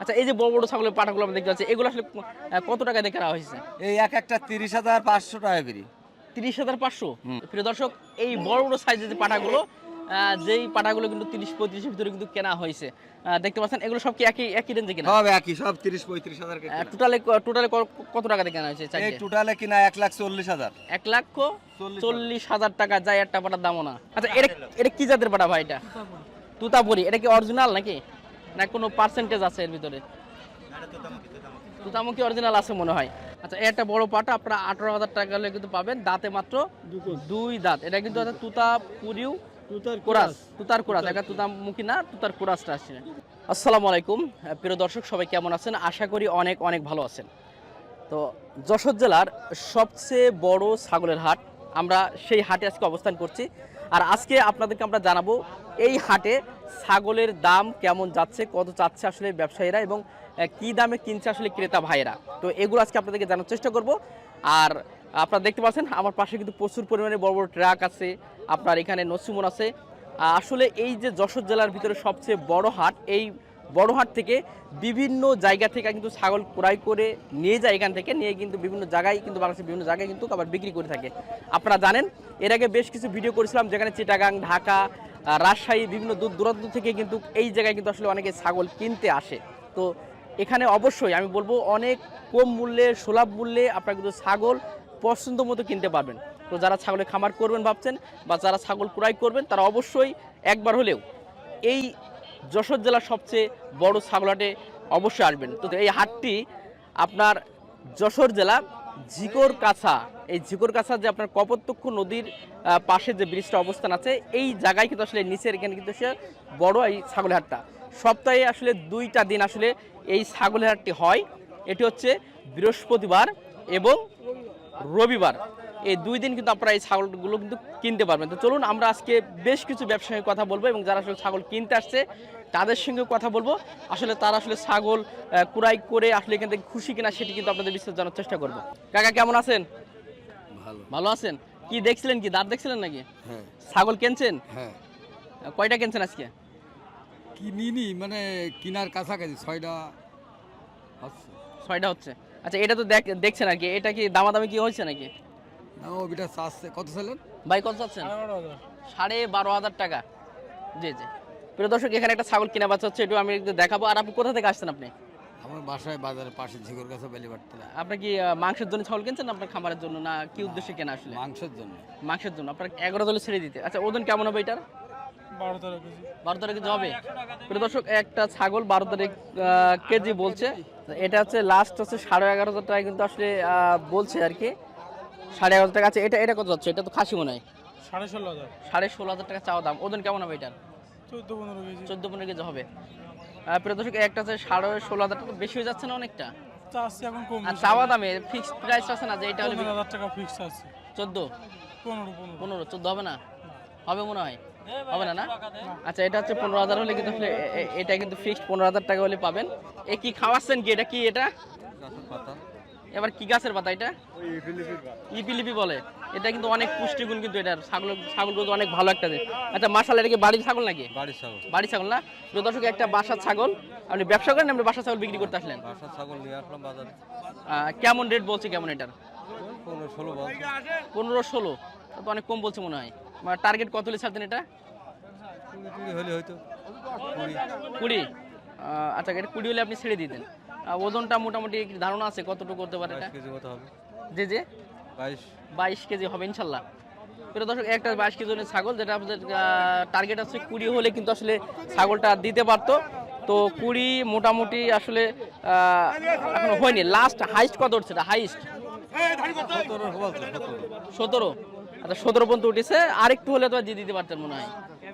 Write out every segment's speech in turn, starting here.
আচ্ছা এই যে বড় বড় ছাগলের পাটাগুলো আমরা দেখতে পাচ্ছি এগুলো আসলে কত টাকা দিয়ে কেনা হয়েছে? এই এক একটা তিরিশ হাজার পাঁচশো টাকা করি। তিরিশ হাজার পাঁচশো? প্রিয় দর্শক এই বড় বড় সাইজের যে পাটাগুলো যেই পাটাগুলো কিন্তু তিরিশ পঁয়ত্রিশের ভিতরে কিন্তু কেনা হয়েছে। দেখতে পাচ্ছেন এগুলো সব কি একই একই রেঞ্জে কেনা? সব একই সব তিরিশ পঁয়ত্রিশ হাজার টোটালে টোটালে কত টাকা দিয়ে কেনা হয়েছে এই টোটালে কিনা এক লাখ চল্লিশ হাজার। এক লক্ষ চল্লিশ চল্লিশ হাজার টাকা যায় একটা পাটার দামও না। আচ্ছা এটা এটা কি জাতের পাটা ভাই এটা? তুতাপুরি। এটা কি অরিজিনাল নাকি? না কোনো পার্সেন্টেজ আছে এর ভিতরে? তুতামুখী অরিজিনাল আছে মনে হয়। আচ্ছা একটা বড় পাটা আপনারা আঠারো হাজার টাকা হলে কিন্তু পাবেন দাঁতে মাত্র দুই দাঁত। এটা কিন্তু তুতাপুরিও কোরাস। তুতার কোরাস এটা তুতামুখী না তুতার কোরাসটা আসছে আসসালামু আলাইকুম। প্রিয় দর্শক সবাই কেমন আছেন? আশা করি অনেক অনেক ভালো আছেন। তো যশোর জেলার সবচেয়ে বড় ছাগলের হাট আমরা সেই হাটে আজকে অবস্থান করছি। আর আজকে আপনাদেরকে আমরা জানাব এই হাটে ছাগলের দাম কেমন যাচ্ছে, কত চাচ্ছে আসলে ব্যবসায়ীরা এবং কি দামে কিনছে আসলে ক্রেতা ভাইয়েরা। তো এগুলো আজকে আপনাদেরকে জানার চেষ্টা করব। আর আপনারা দেখতে পাচ্ছেন, আমার পাশে কিন্তু প্রচুর পরিমাণে বড় বড় ট্রাক আছে, আপনার এখানে নসিমন আছে। আসলে এই যে যশোর জেলার ভিতরে সবচেয়ে বড় হাট, এই বড় হাট থেকে বিভিন্ন জায়গা থেকে কিন্তু ছাগল ক্রয় করে নিয়ে যায় এখান থেকে, নিয়ে কিন্তু বিভিন্ন জায়গায় কিন্তু বাংলাদেশের বিভিন্ন জায়গায় কিন্তু আবার বিক্রি করে থাকে। আপনারা জানেন, এর আগে বেশ কিছু ভিডিও করেছিলাম যেখানে চিটাগাং, ঢাকা রাজশাহী বিভিন্ন দূর দূরান্ত থেকে কিন্তু এই জায়গায় কিন্তু আসলে অনেকে ছাগল কিনতে আসে। তো এখানে অবশ্যই আমি বলব, অনেক কম মূল্যে, সুলভ মূল্যে আপনারা কিন্তু ছাগল পছন্দ মতো কিনতে পারবেন। তো যারা ছাগলের খামার করবেন ভাবছেন বা যারা ছাগল ক্রয় করবেন, তারা অবশ্যই একবার হলেও এই যশোর জেলার সবচেয়ে বড় ছাগলহাটে অবশ্যই আসবেন। তো এই হাটটি আপনার যশোর জেলা ঝিকর কাছা এই ঝিকর কাছা যে আপনার কপোতক্ষ নদীর পাশে যে ব্রিজটা অবস্থান আছে, এই জায়গায় কিন্তু আসলে নিচের এখানে কিন্তু সে বড় এই ছাগলের হাটটা। সপ্তাহে আসলে দুইটা দিন আসলে এই ছাগলের হাটটি হয়। এটি হচ্ছে বৃহস্পতিবার এবং রবিবার। এই দুই দিন কিন্তু আপনারা এই ছাগলগুলো কিন্তু কিনতে পারবেন। তো চলুন আমরা আজকে বেশ কিছু ব্যবসায়ীর কথা বলব এবং যারা আসলে ছাগল কিনতে আসছে তাদের সঙ্গে কথা বলব। আসলে তারা আসলে ছাগল কুড়াই করে আসলে এখান থেকে খুশি কিনা সেটি কিন্তু আপনাদের বিস্তারিত জানার চেষ্টা করব। কাকা কেমন আছেন? ভালো। আছেন? কি দেখছিলেন কি? দাঁত দেখছিলেন নাকি? হ্যাঁ। ছাগল কিনছেন? হ্যাঁ। কয়টা কিনছেন আজকে? কিনিনি মানে কিনার কাছাকাছি ছয়টা ছয়টা হচ্ছে। আচ্ছা এটা তো দেখ দেখছেন আর কি। এটা কি দামাদামি কি হয়েছে নাকি? না চাচ্ছে। কত ছিলেন ভাই কত চাচ্ছেন? সাড়ে বারো হাজার টাকা। জি জি। প্রিয় দর্শক এখানে একটা ছাগল কিনা বাচ্চা হচ্ছে একটু আমি দেখাবো। আর আপনি কোথা থেকে আসছেন আপনি? আমার বাসায় বাজারের পাশে ঝিকর কাছে বেলিবাড়তে আপনি কি মাংসের জন্য ছাগল কিনছেন আপনার খামারের জন্য? না কি উদ্দেশ্যে কেনা আসলে? মাংসের জন্য। মাংসের জন্য। আপনার এগারো দলে ছেড়ে দিতে। আচ্ছা ওজন কেমন হবে এটার? বারো তেরো কেজি। হবে। প্রিয় দর্শক একটা ছাগল বারো তেরো আহ, কেজি বলছে। এটা হচ্ছে লাস্ট হচ্ছে সাড়ে এগারো হাজার টাকা কিন্তু আসলে বলছে আর কি। সাড়ে এগারো টাকা আছে। এটা এটা কত যাচ্ছে? এটা তো খাসি মনে হয়। সাড়ে ষোলো হাজার। সাড়ে ষোলো হাজার টাকা চাওয়া দাম। ওজন কেমন হবে এটার? চোদ্দ পনেরো কেজি। চোদ্দ পনেরো কেজি হবে। প্রিয় দর্শক একটা হচ্ছে সাড়ে ষোলো হাজার টাকা বেশি হয়ে যাচ্ছে না অনেকটা? চাচ্ছি এখন কম আর চাওয়া দামে ফিক্সড প্রাইস আছে না যে এটা হলে হাজার টাকা ফিক্স আছে। চোদ্দ? পনেরো পনেরো। চোদ্দ হবে না? হবে মনে হয়? হবে না না? আচ্ছা এটা হচ্ছে পনেরো হাজার হলে কিন্তু এটা কিন্তু ফিক্সড পনেরো হাজার টাকা হলে পাবেন। এ কি খাওয়াচ্ছেন কি? এটা কি এটা? এবার কি গাছের পাতা এটা? ইপিলিপি বলে। এটা কিন্তু অনেক পুষ্টিগুণ কিন্তু এটার। ছাগল ছাগল কিন্তু অনেক ভালো একটা। আচ্ছা মাসাল এটা কি বাড়ির ছাগল নাকি? বাড়ির ছাগল। বাড়ি ছাগল না? দর্শক একটা বাসার ছাগল। আপনি ব্যবসা করেন আপনি বাসার ছাগল বিক্রি করতে আসলেন? বাসার ছাগল নিয়ে আসলাম বাজারে। কেমন রেট বলছে কেমন এটার? পনেরো ষোলো পনেরো ষোলো। তো অনেক কম বলছে মনে হয়। টার্গেট কত হলে ছাড়তেন এটা? কুড়ি হলে হয়তো কুড়ি। কুড়ি। আচ্ছা এটা কুড়ি হলে আপনি ছেড়ে দিতেন ওজনটা মোটামুটি ধারণা আছে? কতটুকু করতে পারে এটা? বাইশ কেজি মতো হবে। জি জি বাইশ। বাইশ কেজি হবে ইনশাল্লাহ। প্রিয় দর্শক একটা বাইশ কেজি ওজনের ছাগল যেটা আমাদের টার্গেট আছে কুড়ি হলে কিন্তু আসলে ছাগলটা দিতে পারতো। তো কুড়ি মোটামুটি আসলে আহ, এখনও হয়নি। লাস্ট হাইস্ট কত উঠছে এটা? হাইস্ট সতেরো আচ্ছা সতেরো পর্যন্ত উঠেছে। আরেকটু হলে তো দিয়ে দিতে পারতেন মনে হয়।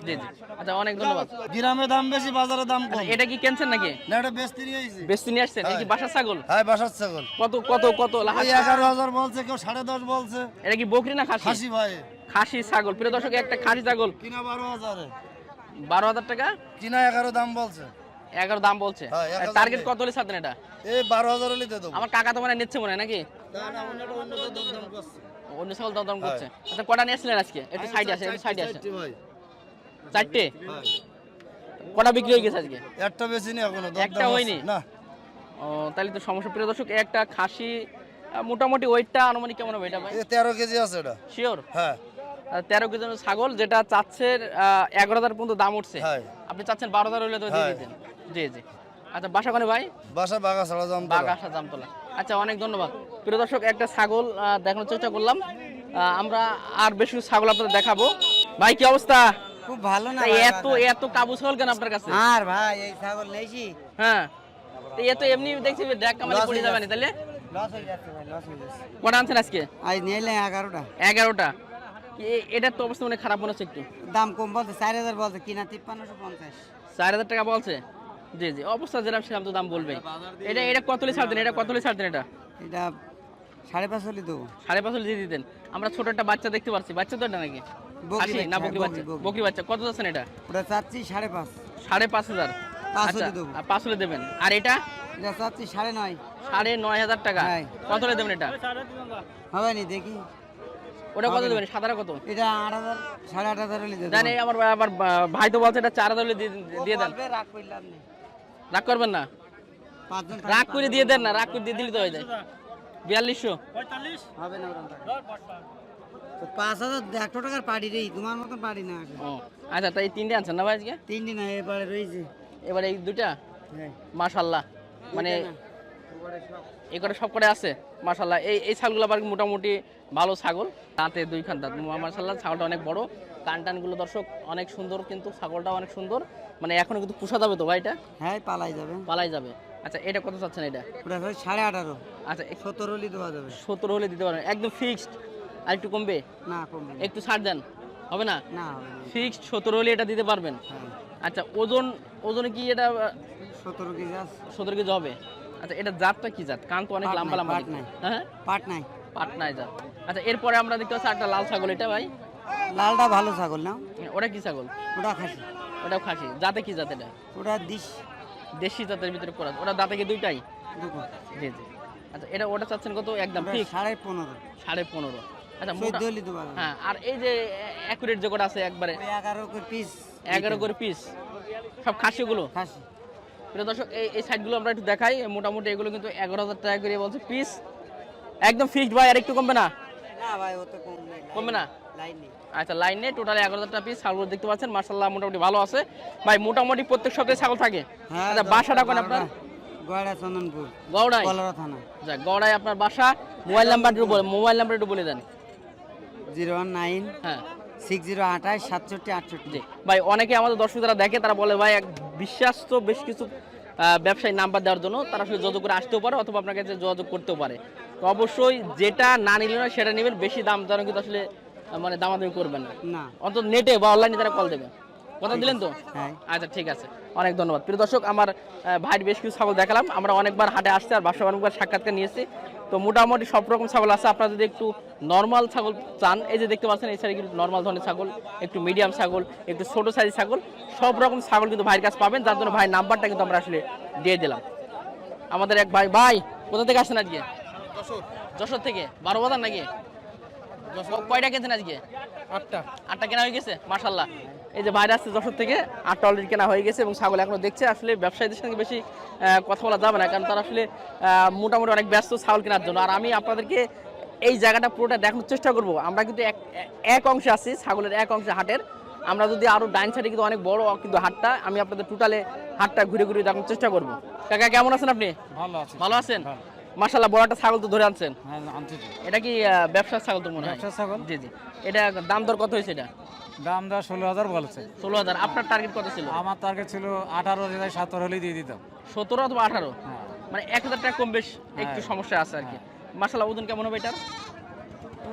জি জি। আচ্ছা অনেক ধন্যবাদ। গ্রামে দাম বেশি বাজারে দাম কম। এটা কি কেনছেন নাকি? না এটা বেচতে নিয়ে আইছি। বেশি নিয়ে আসছেন? এটা কি বাসার ছাগল? হ্যাঁ বাসার ছাগল। কত কত কত লাহা- ওই বলছে কেউ সাড়ে দশ বলছে। এটা কি বকরি না খাসি? খাসি ভাই। খাসি ছাগল। প্রিয় দর্শক একটা খাসি ছাগল। কিনা বারো হাজারে। বারো হাজার টাকা? কিনা এগারো দাম বলছে। এগারো দাম বলছে। হ্যাঁ, টার্গেট কত হলে ছাড়তেন এটা? এই বারো হাজার হলে দিয়ে আমার কাকা তো মানে নিচ্ছে মনে হয় নাকি? অন্য ছাগল দাম দাম করছে। আচ্ছা কটা নিয়ে আসলেন আজকে? একটু সাইডে একটু সাইডে আসে চারটি। কটা বিক্রি হয়ে গেছে আজকে? একটা বেশি নি এখনও একটা হয়নি? না। ও তাহলে তো সমস্যা। প্রিয় দর্শক একটা খাসি মোটামুটি ওয়েটটা আনুমানিক কেমন হবে এটা ভাই? এ তেরো কেজি আছে এটা। শিওর হ্যাঁ। তেরো কেজি ছাগল যেটা চাচ্ছে এগারো হাজার পর্যন্ত দাম উঠছে। হ্যাঁ। আপনি চাচ্ছেন বারো হাজার হলে তো দিয়ে। দিতেন। জি জি। আচ্ছা বাসা কোনে ভাই? বাসা বাগা ছাড়া দাম বাগাসা জামতলা। আচ্ছা অনেক ধন্যবাদ। প্রিয় দর্শক একটা ছাগল দেখানোর চেষ্টা করলাম। আমরা আর বেশি ছাগল আপনাদের দেখাবো। ভাই কি অবস্থা? খুব ভালো না এত এত কাবু ছাগল কেন আপনার কাছে? আর ভাই এই ছাগল নেছি হ্যাঁ। তো এ তো এমনি দেখছি দেখ কামালি পড়ে যাবে না তাহলে লস হয়ে যাচ্ছে ভাই লস হয়ে যাচ্ছে। কটা আনছেন আজকে? আজ নিলে এগারোটা। এগারোটা। এ- তো অবস্থা মানে খারাপ মনে হচ্ছে একটু। দাম কম বলতে চার হাজার বলতে কিনা তিপ্পান্নশো পঞ্চাশ। চার হাজার টাকা বলছে? জি জি অবস্থা যেরকম সেরকম তো দাম বলবে। এটা এটা কতলে ছাড়তেন এটা কতলে এটা? এটা সাড়ে দেবো। সাড়ে দিয়ে দিতেন। আমরা ছোট একটা বাচ্চা দেখতে পাচ্ছি। বাচ্চা তো এটা নাকি? বকরি না বাচ্চা, বকরি বাচ্চা বকরি, বকরি। বকরি বাচ্চা কত যাচ্ছেন এটা? ওটা চাচ্ছি সাড়ে পাঁচ। সাড়ে পাঁচ হাজার। পাঁচ আচ্ছা হলে দেবো। আর পাঁচ হলে দেবেন। আর এটা? এটা চাচ্ছি সাড়ে নয়। সাড়ে নয় হাজার টাকা। কত হলে দেবেন এটা? হবে নি দেখি। ওটা কত দেবেন? সাদারা কত? এটা আট হাজার সাড়ে আট হাজার হলে জানি আমার আবার ভাই তো বলছে এটা চার হাজার হলে দিয়ে দেন। রাগ করলাম রাগ করবেন না? রাগ করে দিয়ে দেন না রাগ করে দিয়ে দিলে তো হয়ে যায়। বিয়াল্লিশশো। হবে না পাঁচ হাজার একশো টাকার পাড়ি রে তোমার মতন পাড়ি না আচ্ছা তাই তিনটে আনছেন না ভাই আজকে? তিনটি না এবারে রয়েছে। এবার এই দুটা হ্যাঁ। মাশাল্লাহ। মানে এই সব করে আছে? মাশাল্লাহ। এই এই ছাগলগুলো আবার মোটামুটি ভালো ছাগল। দাঁতে দুইখান দাঁত মাশাল্লাহ ছাগলটা অনেক বড়। কান টানগুলো দর্শক অনেক সুন্দর কিন্তু ছাগলটা অনেক সুন্দর। মানে এখনও কিন্তু পোষা যাবে তো ভাই এটা? হ্যাঁ পালাই যাবে। পালাই যাবে। আচ্ছা এটা কত চাচ্ছেন এটা? সাড়ে আঠারো। আচ্ছা সত্তর হলে দেওয়া যাবে। সত্তর হলে দিতে পারেন। একদম ফিক্সড আর একটু কমবে? না কমবে একটু ছাড় দেন। হবে না? না ফিক্সড সত্তর হলে এটা দিতে পারবেন। হ্যাঁ। আচ্ছা ওজন ওজনে কি এটা সতেরো কেজি আছে। সত্তর কেজি হবে? আচ্ছা এটা জাতটা কি জাত? কান তো অনেক লম্বা লম্বা পাট নাই। হ্যাঁ? পাট নাই। জাত। আচ্ছা এরপরে আমরা দেখতে পাচ্ছি একটা লাল ছাগল। এটা ভাই? লালটা ভালো ছাগল না? হ্যাঁ, ওটা কি ছাগল? ওটা খাসি। ওটাও খাসি। জাতে কি জাত এটা? ওটা দিস দেশি জাতের ভিতরে করা ওটা দাঁতে কি দুইটাই? জি জি। আচ্ছা এটা ওটা চাচ্ছেন কত? একদম ঠিক সাড়ে পনেরো। সাড়ে পনেরো। আচ্ছা হ্যাঁ আর এই যে অ্যাকুরেট যে আছে একবারে? এগারো করে পিস এগারো করে পিস সব খাসিগুলো? খাসি। প্রিয় দর্শক এই এই সাইডগুলো আমরা একটু দেখাই। মোটামুটি এগুলো কিন্তু এগারো হাজার টাকা করে বলছে পিস একদম ফিক্সড ভাই আর একটু কমবে না? না ভাই ও তো কম নেই। কমবে না? লাইন নেই। আচ্ছা লাইন নেই। টোটাল এগারো হাজার টাকা পিস ছাগল দেখতে পাচ্ছেন? মার্শাল্লাহ মোটামুটি ভালো আছে। ভাই মোটামুটি প্রত্যেক সপ্তাহে ছাগল থাকে? হ্যাঁ আচ্ছা বাসাটা কোন আপনার? গয়ড়া চন্দনপুর। গৌড়াই থানা। যাক গৌড়াই আপনার বাসা। মোবাইল নাম্বার মোবাইল নাম্বার একটু বলে দেন। জিরো নাইন হ্যাঁ। সিক্স জিরো আঠাশ সাতষট্টি আটষট্টি। ভাই অনেকে আমাদের দর্শক যারা দেখে তারা বলে ভাই এক বিশ্বাস্ত বেশ কিছু ব্যবসায়ী নাম্বার দেওয়ার জন্য তারা আসলে যোগাযোগ করে আসতেও পারে অথবা আপনার কাছে যোগাযোগ করতেও পারে। তো অবশ্যই যেটা না নিলে না সেটা নেবেন। বেশি দাম যেন কিন্তু আসলে মানে দামাদামি করবেন না। না। অন্তত নেটে বা অনলাইনে তারা কল দেবে কথা দিলেন তো? হ্যাঁ। আচ্ছা ঠিক আছে। অনেক ধন্যবাদ। প্রিয় দর্শক আমার ভাইয়ের বেশ কিছু ছাগল দেখালাম। আমরা অনেকবার হাটে আসছি আর বাসা অনেকবার সাক্ষাৎকার নিয়েছি তো মোটামুটি সব রকম ছাগল আছে। আপনারা যদি একটু নর্মাল ছাগল চান এই যে দেখতে পাচ্ছেন এই সাইডে কিন্তু নর্মাল ধরনের ছাগল একটু মিডিয়াম ছাগল একটু ছোট সাইজ ছাগল সব রকম ছাগল কিন্তু ভাইয়ের কাছে পাবেন যার জন্য ভাইয়ের নাম্বারটা কিন্তু আমরা আসলে দিয়ে দিলাম। আমাদের এক ভাই ভাই কোথা থেকে আসছেন আজকে? যশোর। থেকে? বারো বাজার নাকি? কয়টা কিনছেন আজকে? আটটা। আটটা কেনা হয়ে গেছে মাশাল্লাহ এই যে বাইরে আসছে যশোর থেকে আটটা অলরেডি কেনা হয়ে গেছে এবং ছাগল এখনও দেখছে। আসলে ব্যবসায়ীদের সঙ্গে বেশি কথা বলা যাবে না কারণ তারা আসলে মোটামুটি অনেক ব্যস্ত ছাগল কেনার জন্য। আর আমি আপনাদেরকে এই জায়গাটা পুরোটা দেখানোর চেষ্টা করব। আমরা কিন্তু এক এক অংশে আছি ছাগলের এক অংশে হাটের। আমরা যদি আরও ডাইন সাইডে কিন্তু অনেক বড় কিন্তু হাটটা আমি আপনাদের টোটালে হাটটা ঘুরে ঘুরে দেখানোর চেষ্টা করব। কাকা কেমন আছেন আপনি? ভালো আছে। ভালো আছেন? মাশাল্লাহ বড় একটা ছাগল তো ধরে আনছেন। হ্যাঁ। এটা কি ব্যবসার ছাগল তো মনে হয়? ছাগল? জি জি। এটা দাম দর কত হয়েছে এটা? দাম দা ষোলো হাজার বলেছে। ষোলো হাজার আপনার টার্গেট কত ছিল? আমার টার্গেট ছিল আঠারো হাজার সতেরো হলেই দিয়ে দিতাম। সতেরো অথবা আঠারো? হ্যাঁ। মানে এক হাজার টাকা কম বেশ একটু হ্যাঁ। সমস্যা আছে আর কি। মাসালা ওজন কেমন হবে এটার?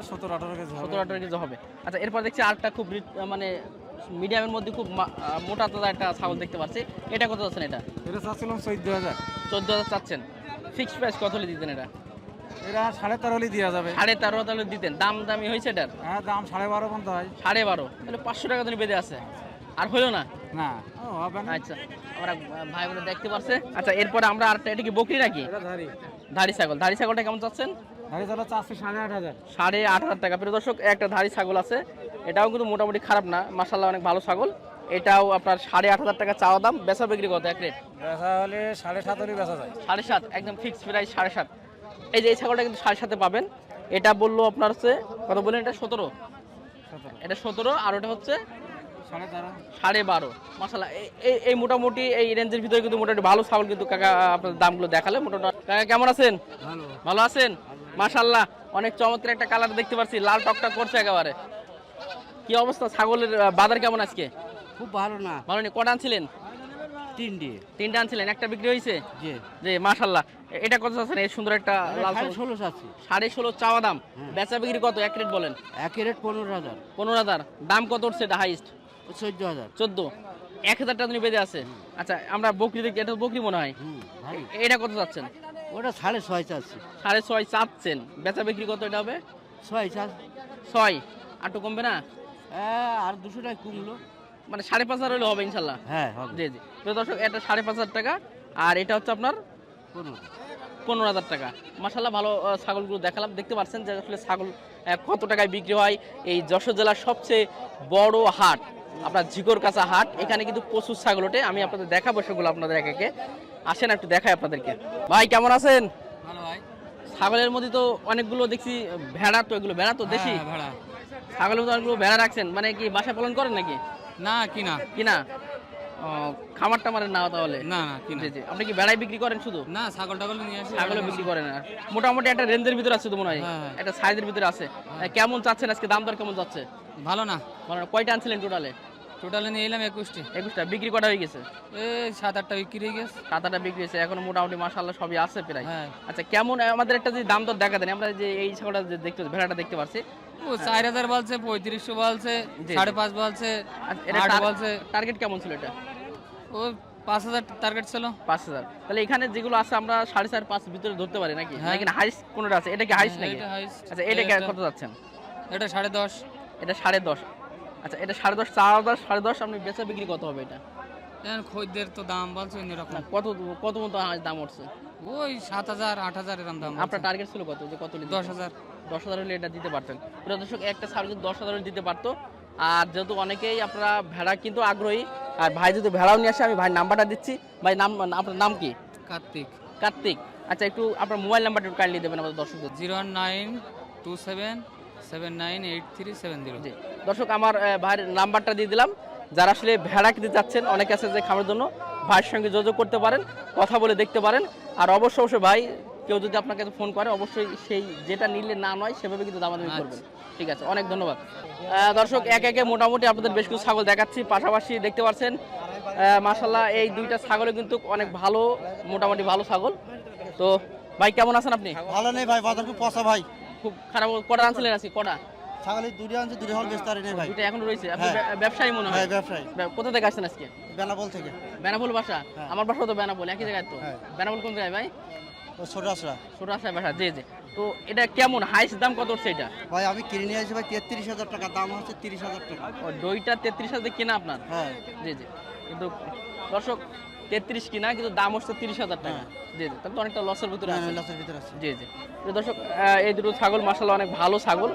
সতেরো আঠারো কেজি সতেরো আঠারো কেজি হবে। আচ্ছা এরপর দেখছি আরেকটা খুব মানে মিডিয়ামের মধ্যে খুব মোটা তাজা একটা ছাগল দেখতে পাচ্ছি। এটা কত আছেন এটা? এটা চাচ্ছিলাম চোদ্দ হাজার। চোদ্দ হাজার চাচ্ছেন। ফিক্সড প্রাইস কত হলে দিতেন এটা? এটা সাড়ে তেরো দেওয়া যাবে। সাড়ে তেরো দিতেন। দাম দামি হয়েছে এটার? হ্যাঁ দাম সাড়ে বারো পর্যন্ত হয়। সাড়ে বারো? তাহলে পাঁচশো টাকা তুমি বেঁধে আছে। আর হইল না? না হবে না। আচ্ছা আমরা ভাই বোনে দেখতে পারছে। আচ্ছা এরপরে আমরা আরেকটা এটা কি বকরি নাকি? ধাড়ি। ছাগল। ধাড়ি ছাগলটা কেমন চাচ্ছেন? ধারি তাহলে চারশো সাড়ে আট হাজার। সাড়ে আট হাজার টাকা। প্রিয় দর্শক একটা ধাড়ি ছাগল আছে। এটাও কিন্তু মোটামুটি খারাপ না। মাসাল্লাহ অনেক ভালো ছাগল। এটাও আপনার সাড়ে আট হাজার টাকা চাওয়া দাম। বেচা বিক্রি কত? এক রেট? বেচা হলে সাড়ে সাত হলে বেচা যায়। সাড়ে সাত একদম ফিক্স প্রাইস সাড়ে সাত। এই যে এই ছাগলটা কিন্তু সাড়ে সাথে পাবেন। এটা বলল আপনার হচ্ছে কত বললেন এটা? সতেরো? এটা সতেরো আর ওটা হচ্ছে সাড়ে বারো। মাসাল্লাহ এই এই মোটামুটি এই রেঞ্জের ভিতরে কিন্তু মোটামুটি ভালো ছাগল কিন্তু কাকা আপনার দামগুলো দেখালে মোটামুটি। কাকা কেমন আছেন? ভালো। আছেন? মাশাল্লাহ অনেক চমৎকার একটা কালার দেখতে পাচ্ছি লাল টকটক করছে একেবারে। কি অবস্থা? ছাগলের বাজার কেমন আজকে? খুব ভালো না। ভালো নেই? কটা আনছিলেন? তিনটি। তিনটে আনছিলেন একটা বিক্রি হয়েছে? জি। যে মাশাল্লাহ এটা কত আছে এই সুন্দর একটা লাল? ষোলো আছে সাড়ে ষোলো চাওয়া দাম। বেচা বিক্রি কত? এক রেট বলেন। এক রেট পনেরো হাজার। পনেরো হাজার। দাম কত উঠছে এটা হাইস্ট চোদ্দ হাজার। চোদ্দ। এক হাজার টাকা বেঁধে আছে। আচ্ছা আমরা বকরি দেখি এটা বকরি মনে হয়। এটা কত যাচ্ছেন ওটা সাড়ে ছয় চাচ্ছি। সাড়ে ছয় চাচ্ছেন। বেচা বিক্রি কত এটা হবে? ছয় চার ছয়। আটটু কমবে না? আর দুশো টাকা কমলো। মানে সাড়ে পাঁচ হাজার হলে হবে ইনশাল্লাহ। হ্যাঁ জি জি। প্রিয় দর্শক এটা সাড়ে পাঁচ হাজার টাকা। আর এটা হচ্ছে আপনার পনেরো। হাজার টাকা। মাসাল্লাহ ভালো ছাগলগুলো দেখালাম। দেখতে পাচ্ছেন যে আসলে ছাগল কত টাকায় বিক্রি হয়। এই যশোর জেলার সবচেয়ে বড় হাট আপনার ঝিকর কাছা হাট। এখানে কিন্তু প্রচুর ছাগল ওঠে। আমি আপনাদের দেখাবো সেগুলো আপনাদের একে একে। আসেন একটু দেখাই আপনাদেরকে। ভাই কেমন আছেন? ছাগলের মধ্যে তো অনেকগুলো দেখছি ভেড়া তো এগুলো ভেড়া তো দেশি? হ্যাঁ, ভাড়া। ছাগলের মধ্যে অনেকগুলো ভেড়া রাখছেন। মানে কি বাসা পালন করেন নাকি? না কিনা। কিনা? খামার টামারের না তাহলে? না না জি জি। আপনি কি বেড়াই বিক্রি করেন শুধু? না ছাগল টাগল নিয়ে আসি। ছাগলও বিক্রি করেন না মোটামুটি একটা রেঞ্জের ভিতরে আছে তো মনে হয়। হ্যাঁ, হ্যাঁ। একটা সাইজের ভিতরে আছে। কেমন চাচ্ছেন আজকে? দাম দর কেমন যাচ্ছে? ভালো না। মানে কয়টা আনছিলেন টোটালে? টোটালে নিয়ে এলাম একুশটি। একুশটা। বিক্রি করা হয়ে গেছে? সাত আটটা বিক্রি হয়ে গেছে। সাত আটটা বিক্রি হয়েছে। এখন মোটামুটি মাসাল্লাহ সবই আছে প্রায়। হ্যাঁ। আচ্ছা কেমন? আমাদের একটা যে দাম দর দেখা দেন আমরা যে এই ছাগলটা যে দেখতে ভেড়াটা দেখতে পাচ্ছি চার হাজার বলছে পঁয়ত্রিশশো বলছে। সাড়ে পাঁচ বলছে এটা আট বলছে। টার্গেট কেমন ছিল এটা? ও পাঁচ হাজার টার্গেট ছিল। পাঁচ হাজার। তাহলে এখানে যেগুলো আছে আমরা সাড়ে চার পাঁচ ভিতরে ধরতে পারি নাকি? হ্যাঁ। নাকি হাইস কোনটা আছে? এটা কি হাইস নাকি? আচ্ছা এটা কত যাচ্ছেন? এটা সাড়ে দশ। এটা সাড়ে দশ। আচ্ছা এটা সাড়ে দশ চার হাজার সাড়ে দশ আপনি বেচা বিক্রি কত হবে এটা? খদ্দের তো দাম বলছে না কত কত মতো দাম উঠছে? ওই সাত হাজার আট হাজার এরকম দাম আপনার টার্গেট ছিল কত? যে কত? দশ হাজার। দশ হাজার হলে এটা দিতে পারতেন। প্রিয় দর্শক একটা ছাড় যদি দশ হাজার দিতে পারতো। আর যেহেতু অনেকেই আপনারা ভেড়া কিন্তু আগ্রহী আর ভাই যদি ভেড়াও নিয়ে আসে আমি ভাই নাম্বারটা দিচ্ছি। ভাই নাম আপনার নাম কি? কার্তিক। কার্তিক। আচ্ছা একটু আপনার মোবাইল নাম্বারটা একটু কাইন্ডলি দেবেন আমাদের দর্শকদের। Zero nine two seven seven nine eight three seven zero. জি। দর্শক আমার ভাইয়ের নাম্বারটা দিয়ে দিলাম। যারা আসলে ভেড়া কিনতে চাচ্ছেন অনেকে আছে যে খামার জন্য ভাইয়ের সঙ্গে যোগাযোগ করতে পারেন কথা বলে দেখতে পারেন। আর অবশ্য অবশ্যই ভাই কেউ যদি আপনাকে ফোন করে অবশ্যই সেই যেটা নিলে না নয় সেভাবে কিন্তু দামাদামি করবেন। ঠিক আছে অনেক ধন্যবাদ। দর্শক এক একে মোটামুটি আপনাদের বেশ কিছু ছাগল দেখাচ্ছি পাশাপাশি দেখতে পাচ্ছেন মাসাল্লাহ এই দুইটা ছাগলে কিন্তু অনেক ভালো মোটামুটি ভালো ছাগল। তো ভাই কেমন আছেন আপনি? ভালো নেই ভাই বাজার খুব পচা ভাই। খুব খারাপ কটা আনছিলেন আছি কটা? ছাগলের দুটো আনছে দুটো হল বেচতে নেই ভাই। দুইটা এখনও রয়েছে। আপনি হ্যাঁ। ব্যবসায়ী মনে হয়? হ্যাঁ ব্যবসায়ী। কোথা থেকে আসছেন আজকে? বেনাবল থেকে। বেনাপোল বাসা? হ্যাঁ। আমার বাসা তো বেনাপোল একই জায়গায় তো। হ্যাঁ। বেনাপোল কোন জায়গায় ভাই? বাসা জি জি। তো এটা কেমন? হাইস দাম কত উঠছে এটা? ভাই আমি কিনে নিয়ে আসছি ভাই তেত্রিশ হাজার টাকা দাম হচ্ছে তিরিশ হাজার টাকা। ও দইটা তেত্রিশ হাজার কেনা আপনার? হ্যাঁ। জি জি। কিন্তু দর্শক তেত্রিশ কিনা কিন্তু দাম হচ্ছে তিরিশ হাজার টাকা। হ্যাঁ। জি জি। তাহলে তো অনেকটা লসের ভিতরে আছে। লাসের ভিতরে আছে। জি জি। দর্শক এই দুটো ছাগল মাসাল্লাহ অনেক ভালো ছাগল।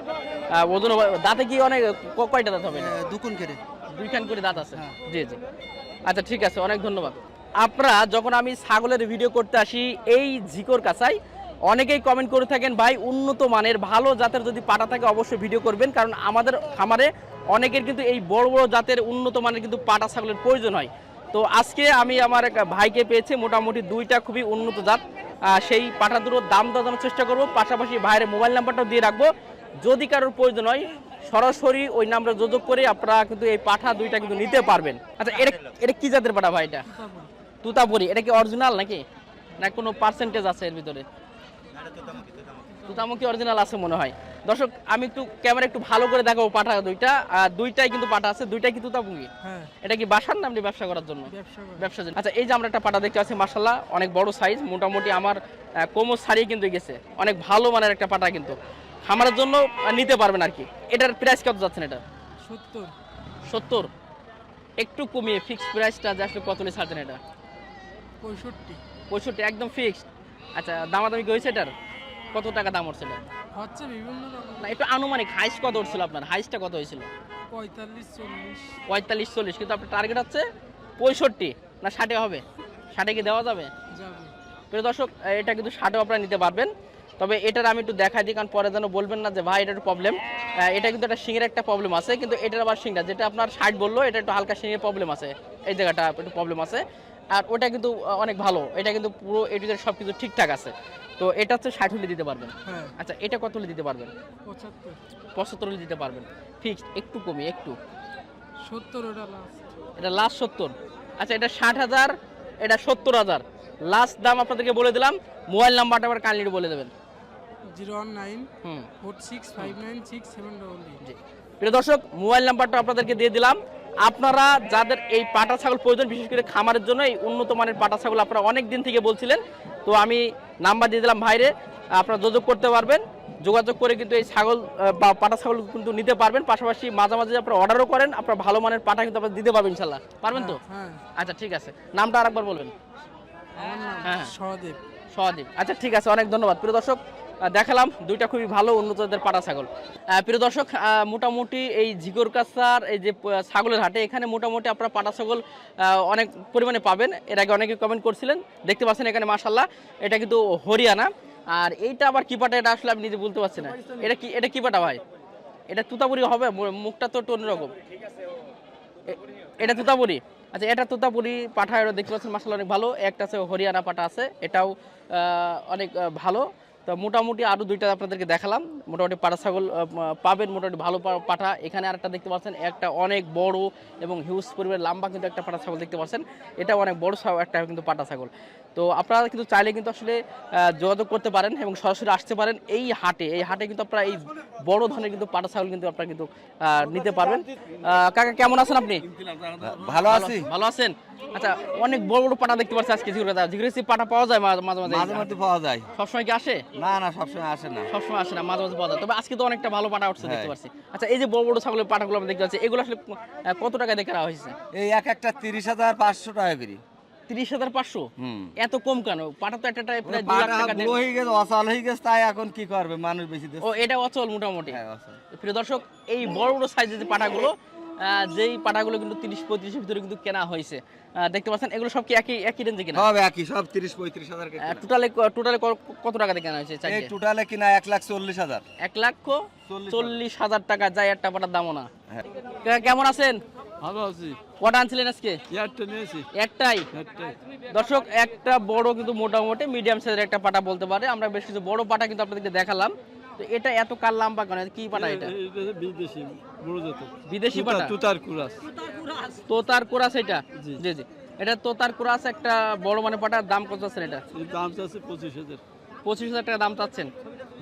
ওজন দাঁতে কি অনেক কয়টা দাঁত হবে? দুকুন কেড়ে দুইখান করে দাঁত আছে। হ্যাঁ। জি জি। আচ্ছা ঠিক আছে অনেক ধন্যবাদ। আপনারা যখন আমি ছাগলের ভিডিও করতে আসি, এই ঝিকোর কাছাই অনেকেই কমেন্ট করে থাকেন, ভাই, উন্নত মানের, ভালো জাতের যদি পাটা থাকে, অবশ্যই ভিডিও করবেন। কারণ আমাদের খামারে অনেকের কিন্তু এই বড় বড় জাতের উন্নত মানের কিন্তু পাটা ছাগলের প্রয়োজন হয়। তো আজকে আমি আমার এক ভাইকে পেয়েছি, মোটামুটি দুইটা খুবই উন্নত জাত। সেই পাটা দুটোর দাম দামানোর চেষ্টা করব, পাশাপাশি ভাইয়ের মোবাইল নাম্বারটাও দিয়ে রাখব। যদি কারোর প্রয়োজন হয়, সরাসরি ওই নাম্বারে যোগ করে আপনারা কিন্তু এই পাঠা দুইটা কিন্তু নিতে পারবেন। আচ্ছা এটা এটা কি জাতের পাঠা ভাই এটা? তুতাপুরি এটা কি অরিজিনাল নাকি? না কোনো পার্সেন্টেজ আছে এর ভিতরে? তুতামুখী অরিজিনাল আছে মনে হয়। দর্শক আমি একটু ক্যামেরা একটু ভালো করে দেখাবো পাঠা দুইটা। আর দুইটাই কিন্তু পাঠা আছে দুইটাই কি তুতামুখী এটা কি বাসার নাম ব্যবসা করার জন্য? ব্যবসার জন্য। আচ্ছা এই যে আমরা একটা পাটা দেখতে পাচ্ছি অনেক বড় সাইজ মোটামুটি আমার কোমর ছাড়িয়ে কিন্তু গেছে। অনেক ভালো মানের একটা পাটা কিন্তু। খামারের জন্য নিতে পারবেন আর কি। এটার প্রাইস কত যাচ্ছেন এটা? সত্তর। সত্তর? একটু কমিয়ে ফিক্সড প্রাইসটা যে আসলে কত নিয়ে ছাড়ছেন এটা? পঁয়ষট্টি। পঁয়ষট্টি একদম ফিক্সড আচ্ছা দামাদামি কি হয়েছে এটার? কত টাকা দাম হচ্ছে বিভিন্ন না একটু আনুমানিক কত উঠছিল আপনার? কত হয়েছিল? পঁয়তাল্লিশ চল্লিশ। পঁয়তাল্লিশ চল্লিশ কিন্তু আপনার টার্গেট হচ্ছে পঁয়ষট্টি। না ষাটে হবে? ষাটে কি দেওয়া যাবে? যাবে। প্রিয় দর্শক এটা কিন্তু ষাটেও আপনারা নিতে পারবেন। তবে এটার আমি একটু দেখাই দিই কারণ পরে যেন বলবেন না যে ভাই এটা একটু প্রবলেম এটা কিন্তু একটা শিঙের একটা প্রবলেম আছে কিন্তু এটার আবার শিংটা যেটা আপনার ষাট বলল এটা একটু হালকা শিঙের প্রবলেম আছে। এই জায়গাটা একটু প্রবলেম আছে। আর ওটা কিন্তু অনেক ভালো। এটা কিন্তু পুরো এটিতে সব কিছু ঠিকঠাক আছে। তো এটা হচ্ছে ষাট হলে দিতে পারবেন। হ্যাঁ। আচ্ছা এটা কত হলে দিতে পারবেন? পঁচাত্তর। হলে দিতে পারবেন। ফিক্সড একটু কমে একটু। সত্তর ওটা লাস্ট এটা লাস্ট সত্তর। আচ্ছা এটা ষাট হাজার এটা সত্তর হাজার। লাস্ট দাম আপনাদেরকে বলে দিলাম। মোবাইল নাম্বারটা আবার কাইন্ডলি বলে দেবেন। Zero one nine four six five nine six seven double প্রিয় দর্শক মোবাইল নাম্বারটা আপনাদেরকে দিয়ে দিলাম। আপনারা যাদের এই পাটা ছাগল প্রয়োজন বিশেষ করে খামারের জন্য এই উন্নত মানের পাটা ছাগল আপনারা অনেক দিন থেকে বলছিলেন। তো আমি নাম্বার দিয়ে দিলাম ভাইরে আপনারা যোগাযোগ করতে পারবেন। যোগাযোগ করে কিন্তু এই ছাগল বা পাটা ছাগল কিন্তু নিতে পারবেন। পাশাপাশি মাঝে মাঝে আপনারা অর্ডারও করেন আপনারা ভালো মানের পাটা কিন্তু আপনারা দিতে পারবেন ইনশাল্লাহ। পারবেন তো? হ্যাঁ আচ্ছা ঠিক আছে। নামটা আরেকবার বলবেন। আমার নাম হ্যাঁ। সহদীপ আচ্ছা ঠিক আছে অনেক ধন্যবাদ। প্রিয় দর্শক দেখালাম দুইটা খুবই ভালো উন্নতদের পাটা ছাগল। প্রিয় দর্শক মোটামুটি এই ঝিকর কাছার এই যে ছাগলের হাটে এখানে মোটামুটি আপনারা পাটা ছাগল অনেক পরিমাণে পাবেন। এর আগে অনেকে কমেন্ট করছিলেন, দেখতে পাচ্ছেন এখানে মাশাল্লাহ এটা কিন্তু হরিয়ানা। আর এইটা আবার কি পাটা, এটা আসলে আমি নিজে বলতে পারছি না। এটা কি এটা কি পাটা ভাই? এটা তুতাপুরি হবে মুখটা তো একটু অন্যরকম। এটা তুতাপুরি? আচ্ছা এটা তুতাপুরি পাঠা এটা দেখতে পাচ্ছেন মাসাল অনেক ভালো। একটা আছে হরিয়ানা পাঠা আছে, এটাও অনেক ভালো। তো মোটামুটি আরও দুইটা আপনাদেরকে দেখালাম। মোটামুটি পাঠা ছাগল পাবেন মোটামুটি ভালো পাঠা। এখানে আরেকটা দেখতে পাচ্ছেন একটা অনেক বড় এবং হিউজ পরিমাণের লম্বা কিন্তু একটা পাঠা ছাগল দেখতে পাচ্ছেন। এটা অনেক বড় একটা কিন্তু পাঠা ছাগল তো আপনারা কিন্তু চাইলে কিন্তু আসলে যোগাযোগ করতে পারেন এবং সরাসরি আসতে পারেন এই হাটে। এই হাটে কিন্তু আপনারা এই বড় ধরনের কিন্তু পাটা ছাগল কিন্তু আপনারা কিন্তু নিতে পারবেন। আহ, কাকা কেমন আছেন আপনি? ভালো আছি। ভালো আছেন? আচ্ছা অনেক বড় বড় পাটা দেখতে পাচ্ছি আজকে জিগুরে জিগুরে পাটা পাওয়া যায় মাঝে মাঝে? মাঝে মাঝে পাওয়া যায়। সবসময় কি আসে? না না সবসময় আসে না। সবসময় আসে না মাঝে মাঝে পাওয়া তবে আজকে তো অনেকটা ভালো পাটা উঠছে দেখতে হ্যাঁ। পাচ্ছি আচ্ছা এই যে বড় বড় ছাগলের পাটাগুলো আমরা দেখতে পাচ্ছি এগুলো আসলে কত টাকা হয়েছে? এই এক একটা তিরিশ হাজার পাঁচশো টাকা করি। তিরিশ হাজার পাঁচশো? এত কম কেন? পাটা তো একটা হয়ে গেছে অচল হয়ে গেছে তাই এখন কি করবে? মানুষ বেশি ও এটা অচল মোটামুটি। হ্যাঁ, প্রিয় দর্শক এই বড় বড় সাইজের যে পাটাগুলো যেই পাটাগুলো কিন্তু তিরিশ পঁয়ত্রিশের ভিতরে কিন্তু কেনা হয়েছে। দেখতে পাচ্ছেন এগুলো সব কি একই একই রেঞ্জে কিনা? সব একই সব তিরিশ পঁয়ত্রিশ হাজার টোটালে টোটালে কত টাকা দিয়ে কেনা হয়েছে এই টোটালে কিনা এক লাখ চল্লিশ হাজার। এক লক্ষ চল্লিশ হাজার। টাকা যায় একটা পাটার দামও না। হ্যাঁ। কেমন আছেন? ভালো আছি। কটা আনছিলেন আজকে? একটাই? একটাই। দর্শক একটা বড় কিন্তু মোটামুটি মিডিয়াম সাইজের একটা পাটা বলতে পারে। আমরা বেশ কিছু বড় পাটা কিন্তু আপনাদেরকে দেখালাম। তো এটা এত কাল লাম্বা কেন? কি পাটা এটা বিদেশি। বিদেশি পাটা? তোতার কুরাস। তোতার কুরাস এটা? জি। জি এটা তোতার কুরাস একটা বড় মানে পাটার দাম কত আছে এটা? দাম আছে পঁচিশ হাজার। পঁচিশ হাজার টাকা দাম চাচ্ছেন।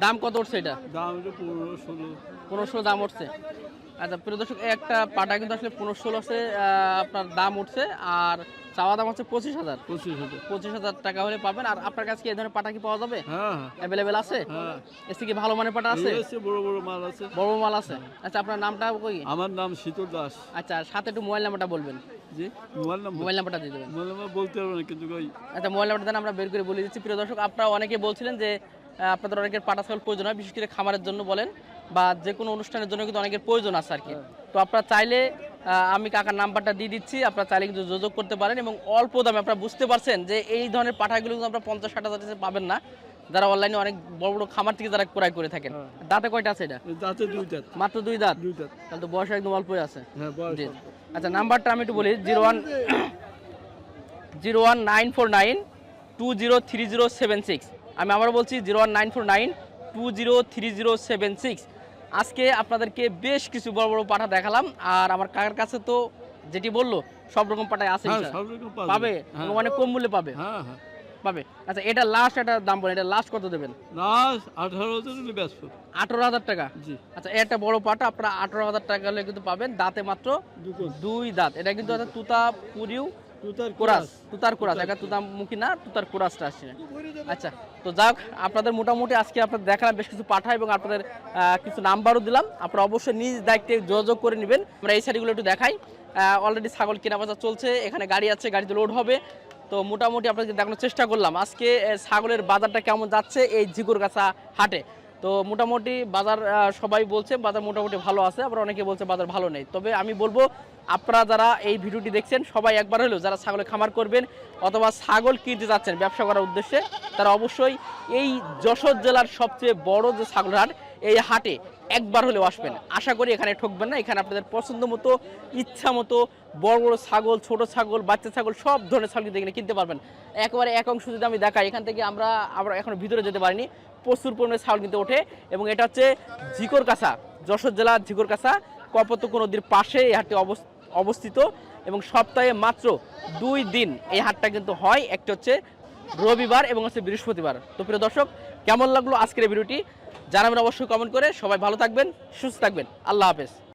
দাম কত উঠছে এটা? দাম পনেরো ষোলো। পনেরোশো দাম উঠছে। আচ্ছা প্রিয় দর্শক একটা পাটা কিন্তু আসলে পনেরো ষোলোশে আপনার দাম উঠছে আর চাওয়া দাম হচ্ছে পঁচিশ হাজার। পঁচিশ হাজার। পঁচিশ হাজার টাকা হলে পাবেন আর আপনার কাছে কি এই ধরনের পাটা কি পাওয়া যাবে? হ্যাঁ হ্যাঁ। অ্যাভেলেবেল আছে? হ্যাঁ। এসে কি ভালো মানের পাটা আছে? বড় বড় মাল আছে। বড় মাল আছে। আচ্ছা আপনার নামটা কই? আমার নাম শীতল দাস। আচ্ছা সাথে একটু মোবাইল নাম্বারটা বলবেন। G mobile number? মোবাইল নাম্বারটা দিয়ে দেবেন। মোবাইল নাম্বার বলতে পারব না কিন্তু ওই আচ্ছা মোবাইল নাম্বারটা আমরা বের করে বলে দিচ্ছি। প্রিয় দর্শক আপনারা অনেকে বলছিলেন যে আপনাদের অনেকের পাটা ছাগল প্রয়োজন হয় বিশেষ করে খামারের জন্য বলেন। বা যে কোনো অনুষ্ঠানের জন্য কিন্তু অনেকের প্রয়োজন আছে আর কি। তো আপনারা চাইলে আমি কাকার নাম্বারটা দিয়ে দিচ্ছি আপনারা চাইলে কিন্তু যোগাযোগ করতে পারেন এবং অল্প দামে আপনারা বুঝতে পারছেন যে এই ধরনের পাঠাগুলো কিন্তু আপনারা পঞ্চাশ ষাট হাজার পাবেন না। যারা অনলাইনে অনেক বড় বড় খামার থেকে যারা ক্রয় করে থাকেন। দাঁতে কয়টা আছে এটা? দাঁতে দুই দাঁত। মাত্র দুই দাঁত? দুই দাঁত। তাহলে তো বয়স একদম অল্পই আছে। হ্যাঁ জি। আচ্ছা নাম্বারটা আমি একটু বলি zero one zero one nine four nine two zero three zero seven six. আমি আবার বলছি zero one nine four nine two zero three zero seven six. আজকে আপনাদেরকে বেশ কিছু বড় বড় পাঠা দেখালাম আর আমার কাকার কাছে তো যেটি বলল সব রকম পাঠায় আছে হ্যাঁ পাবে? অনেক কম মূল্যে পাবে। হ্যাঁ পাবে? আচ্ছা এটা লাস্ট একটা দাম বলেন এটা লাস্ট কত দেবেন? লাস্ট আঠারো হাজার আঠারো হাজার টাকা? জি। আচ্ছা এটা বড় পাটা আপনারা আঠারো হাজার টাকা হলে কিন্তু পাবেন দাঁতে মাত্র দুই দাঁত। এটা কিন্তু তুতা পুরিও তুতার কোরাস। তুতার কোরাস একটা তুতা মুখী না তুতার কোরাসটা আসছে। আচ্ছা তো যাক আপনাদের মোটামুটি আজকে আপনাদের দেখালাম, বেশ কিছু পাঠা এবং আপনাদের কিছু নাম্বারও দিলাম। আপনারা অবশ্যই নিজ দায়িত্বে যোগাযোগ করে নেবেন। আমরা এই শাড়িগুলো একটু দেখাই। অলরেডি ছাগল কেনা বাজার চলছে, এখানে গাড়ি আছে, গাড়িতে লোড হবে। তো মোটামুটি আপনাদের দেখানোর চেষ্টা করলাম। আজকে ছাগলের বাজারটা কেমন যাচ্ছে এই ঝিকুরগাছা হাটে? তো মোটামুটি বাজার সবাই বলছে বাজার মোটামুটি ভালো আছে, আবার অনেকে বলছে বাজার ভালো নেই। তবে আমি বলব, আপনারা যারা এই ভিডিওটি দেখছেন, সবাই একবার হলেও যারা ছাগলের খামার করবেন অথবা ছাগল কিনতে যাচ্ছেন, ব্যবসা করার উদ্দেশ্যে, তারা অবশ্যই এই যশোর জেলার সবচেয়ে বড় যে ছাগল হাট, এই হাটে একবার হলেও আসবেন। আশা করি এখানে ঠকবেন না। এখানে আপনাদের পছন্দ মতো, ইচ্ছা মতো বড় বড় ছাগল, ছোট ছাগল, বাচ্চা ছাগল, সব ধরনের ছাগল কিন্তু এখানে কিনতে পারবেন। একেবারে এক অংশ যদি আমি দেখাই, এখান থেকে আমরা আমরা এখনও ভিতরে যেতে পারিনি। প্রচুর পরিমাণে ছাগল কিন্তু ওঠে এবং এটা হচ্ছে ঝিকর কাছা যশোর জেলার ঝিকর কাছা কপতক নদীর পাশে এই হাটটি অবস- অবস্থিত এবং সপ্তাহে মাত্র দুই দিন এই হাটটা কিন্তু হয়। একটা হচ্ছে রবিবার এবং হচ্ছে বৃহস্পতিবার। তো প্রিয় দর্শক, কেমন লাগল আজকের ভিডিওটি? জানাবেন অবশ্যই কমেন্ট করে। সবাই ভালো থাকবেন সুস্থ থাকবেন। আল্লাহ হাফেজ।